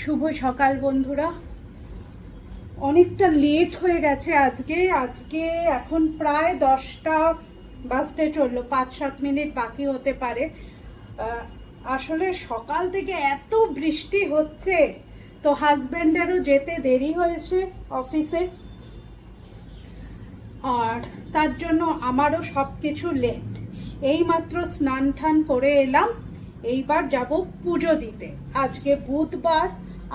শুভ সকাল বন্ধুরা। অনেকটা লেট হয়ে গেছে আজকে। আজকে এখন প্রায় দশটা বাজতে চলল পাঁচ সাত মিনিট বাকি হতে পারে। আসলে সকাল থেকে এত বৃষ্টি হচ্ছে, তো হাজব্যান্ডেরও যেতে দেরি হয়েছে অফিসে। আর তার জন্য আমারও সব কিছু লেট এইমাত্র স্নান টান করে এলাম, এইবার যাব পুজো দিতে। আজকে বুধবার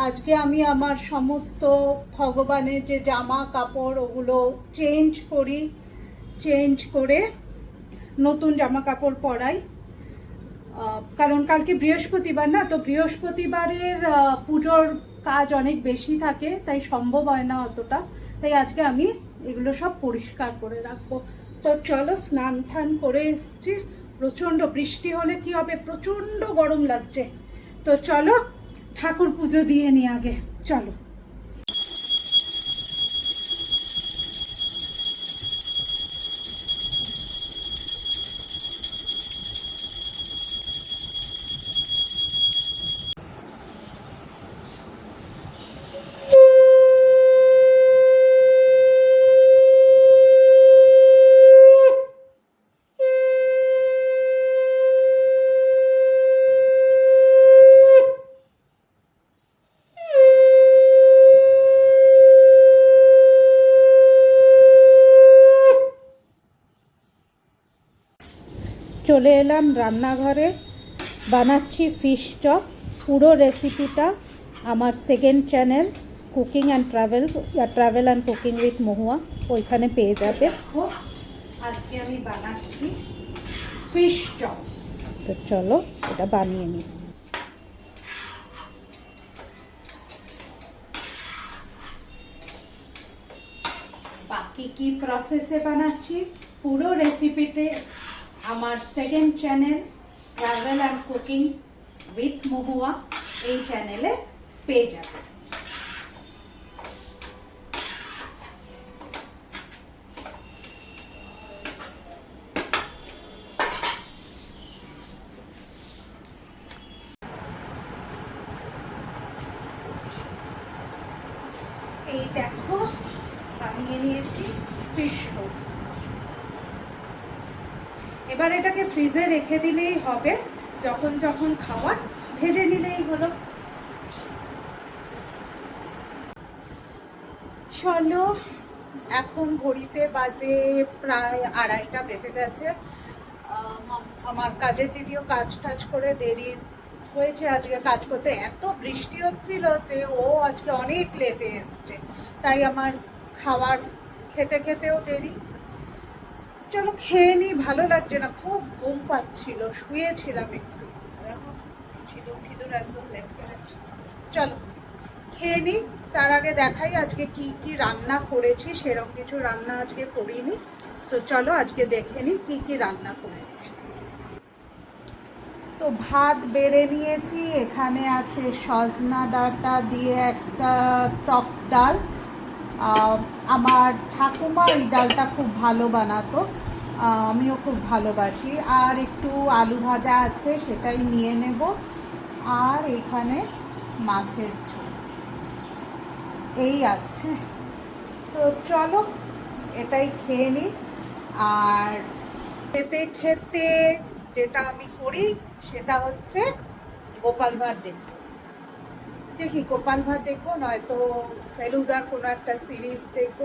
আজকে আমি আমার সমস্ত ভগবানের যে জামা কাপড়, ওগুলো চেঞ্জ করি চেঞ্জ করে নতুন জামা কাপড় পরাই। কারণ কালকে বৃহস্পতিবার না, তো বৃহস্পতিবারের পুজোর কাজ অনেক বেশি থাকে, তাই সম্ভব হয় না অতটা। তাই আজকে আমি এগুলো সব পরিষ্কার করে রাখব। তো চলো স্নান টান করে এসছি। প্রচণ্ড বৃষ্টি হলে কি হবে? প্রচণ্ড গরম লাগছে। তো চলো ঠাকুর পুজো দিয়ে নি আগে। চলো। চলে এলাম রান্নাঘরে। বানাচ্ছি ফিশ চপ পুরো রেসিপিটা আমার second channel cooking and travel travel and cooking with Mahua. ওইখানে পেয়ে যাবে। আজকে আমি বানাচ্ছি ফিশ চপ তো চলো, এটা বানিয়ে নিই। বাকি কি প্রসেসে বানাচ্ছি? পুরো রেসিপিতে আমার second channel travel and cooking with Mahua এই চ্যানেলে পেয়ে যাবে। এই দেখো, বানিয়ে নিয়েছি ফিশ রোল এবার এটাকে ফ্রিজে রেখে দিলেই হবে। যখন যখন খাওয়ার ভেজে নিলেই হলো। চলো এখন ঘড়িতে বাজে প্রায় আড়াইটা বেজে গেছে। আম, আমার কাজের দিদিও কাজ টাজ করে দেরি হয়েছে আজকে কাজ করতে। এত বৃষ্টি হচ্ছিল যে ও আজকে অনেক লেটে এসছে। তাই আমার খাবার খেতে খেতেও দেরি। চলো খেয়ে নিই, ভালো লাগছে না, খুব ঘুম পাচ্ছিল, শুয়েছিলাম একটু। দেখো একদম লেটকে যাচ্ছে চলো, খেয়ে নিই, তার আগে দেখাই আজকে কি কি রান্না করেছি, সেরকম কিছু রান্না আজকে করিনি। তো চলো আজকে দেখে নিই কি কি রান্না করেছি। তো ভাত বেড়ে নিয়েছি, এখানে আছে সজনা ডাঁটা দিয়ে একটা টক ডাল। আমার ঠাকুমা এই ডালটা খুব ভালো বানাতো। আমিও খুব ভালোবাসি। আর একটু আলু ভাজা আছে, সেটাই নিয়ে নেব। আর এখানে মাছের ঝোল। এই আছে। তো চলো, এটাই খেয়ে নিই আর খেতে খেতে যেটা আমি করি, সেটা হচ্ছে গোপাল ভাত দেখব দেখি, গোপাল ভাত দেখব, নয়তো ফেলুদা কোনো একটা সিরিজ দেখব।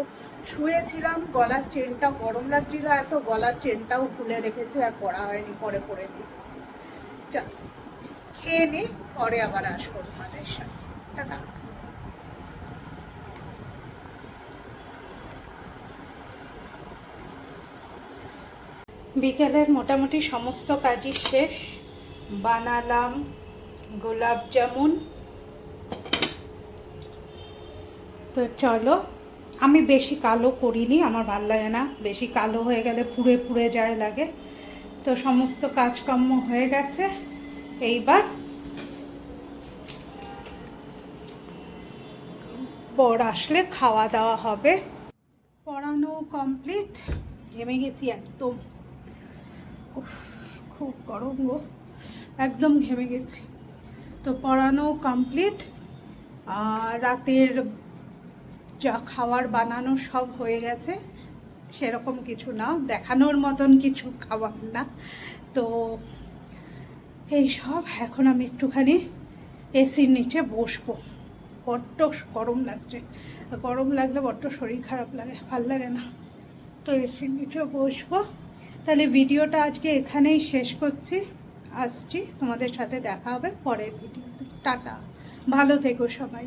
শুয়েছিলাম, গলার চেনটা গরম লাগছিল, এত গলার চেনটাও খুলে রেখেছে আর পড়া হয়নি, পরে পরে দিচ্ছি। চল, খেয়ে নি, পরে আবার আসব তোমাদের সাথে। বিকেলের মোটামুটি সমস্ত কাজই শেষ। বানালাম গোলাপ জামুন তো চলো, আমি বেশি কালো করিনি, আমার ভালো লাগে না। বেশি কালো হয়ে গেলে পুড়ে পুড়ে যায় লাগে। তো সমস্ত কাজকর্ম হয়ে গেছে। এইবার বর আসলে খাওয়া দাওয়া হবে। পড়ানো কমপ্লিট, ঘেমে গেছি একদম। খুব গরম গো, একদম ঘেমে গেছি। তো পড়ানো কমপ্লিট রাতের যা খাবার বানানো সব হয়ে গেছে, সেরকম কিছু না, দেখানোর মতন কিছু খাবার না। তো এই সব এখন আমি একটুখানি এসির নিচে বসবো। বড্ড গরম লাগছে। গরম লাগলে বড্ড শরীর খারাপ লাগে, ভালো লাগে না। তো এসির নিচে বসবো। তাহলে ভিডিওটা আজকে এখানেই শেষ করছি। আসছি, তোমাদের সাথে দেখা হবে পরের ভিডিওতে। টাটা। ভালো থেকো সবাই।